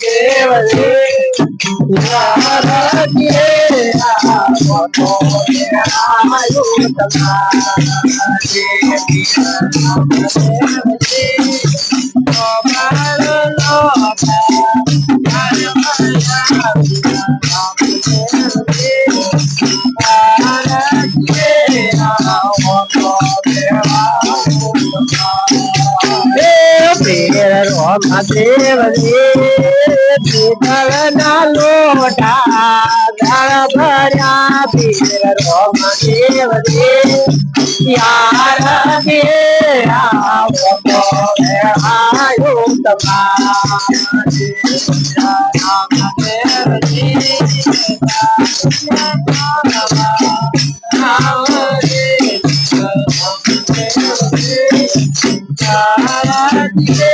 Hey, I'm here, I'm here, I'm here, I'm here, I'm here, I'm here, I'm here, I'm here, I'm here, I'm here, I'm here, I'm here, I'm here, I'm here, I'm here, I'm here, I'm here, I'm here, I'm here, I'm yeah.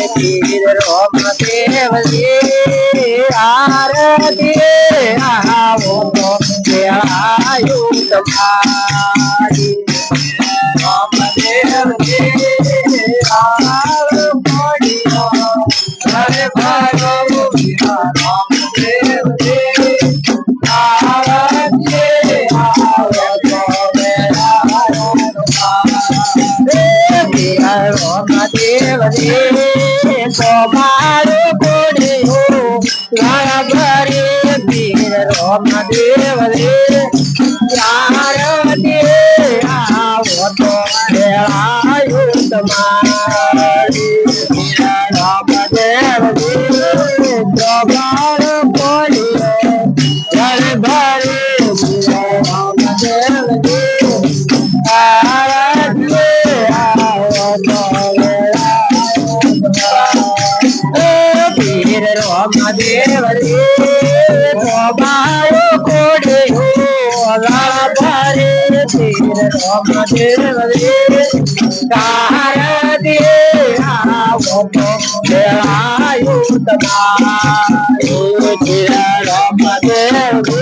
Devji आरती आओ तो आयु तुम्हारी Ram Dev ji are हरे भगवो राम देव जी आरती आओ तो आयु तुम्हारी देव जी મહાદેવ રે આવો તો રેળાયો Oh, my dear, my dear, my dear, my dear, my dear, my dear, my dear, my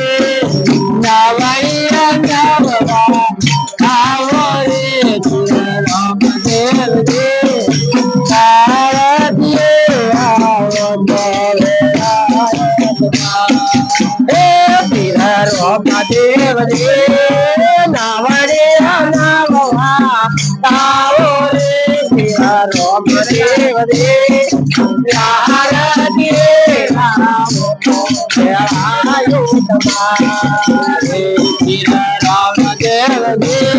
Ram Dev Dev, Ram Dev Dev, Ram Dev Dev, Ram Dev Dev, Ram Dev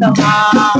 તમા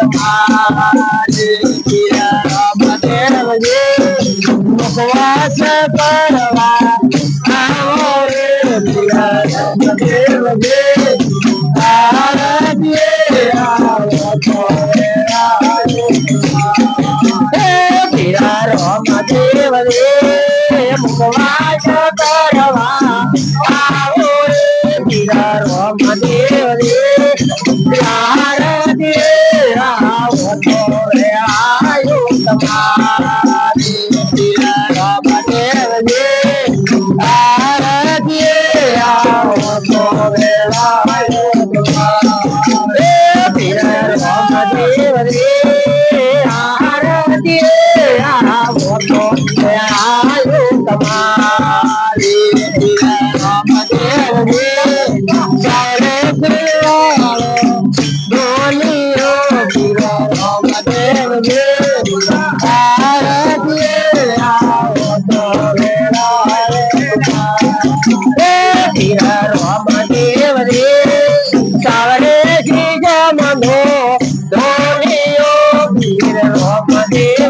Aleluya, madera, madera, no se va a separar. yeah.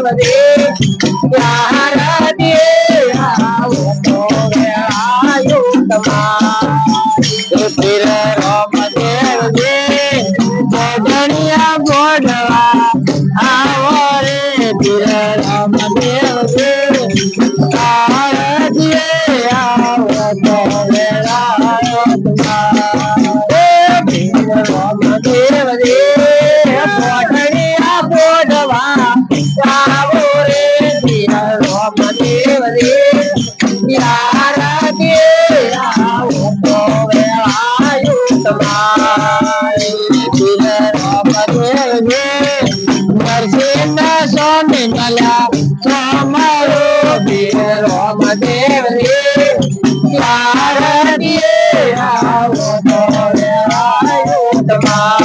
प्यार दे आओ तो आयो तुम्हारा Come on.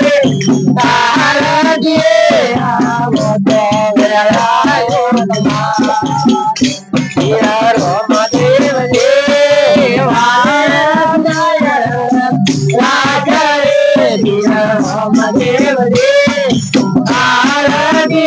Ram Dev they Aarti